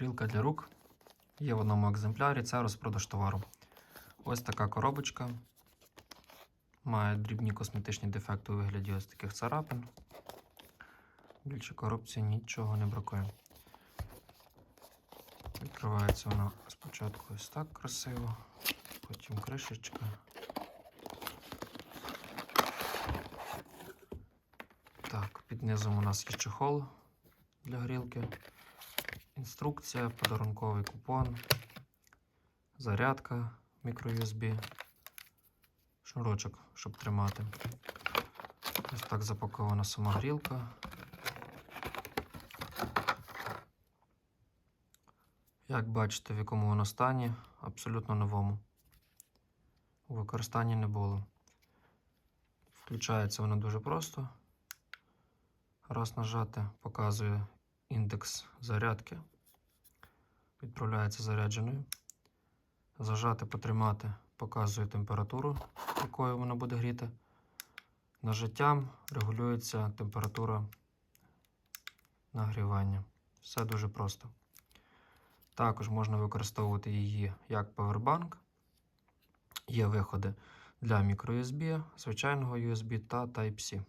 Грілка для рук. Є в одному екземплярі, це розпродаж товару. Ось така коробочка. Має дрібні косметичні дефекти у вигляді ось таких царапин. Більше коробці нічого не бракує. Відкривається вона спочатку ось так красиво, потім кришечка. Так, під низом у нас є чехол для грілки, інструкція, подарунковий купон, зарядка мікро-USB, шнурочок, щоб тримати. Ось так запакована сама грілка. Як бачите, в якому воно стані, абсолютно новому. У використанні не було. Включається воно дуже просто. Раз нажати, показує індекс зарядки. Відправляється зарядженою. Зажати, потримати, показує температуру, якою воно буде гріти. Нажиттям регулюється температура нагрівання. Все дуже просто. Також можна використовувати її як павербанк. Є виходи для microUSB, звичайного USB та Type-C.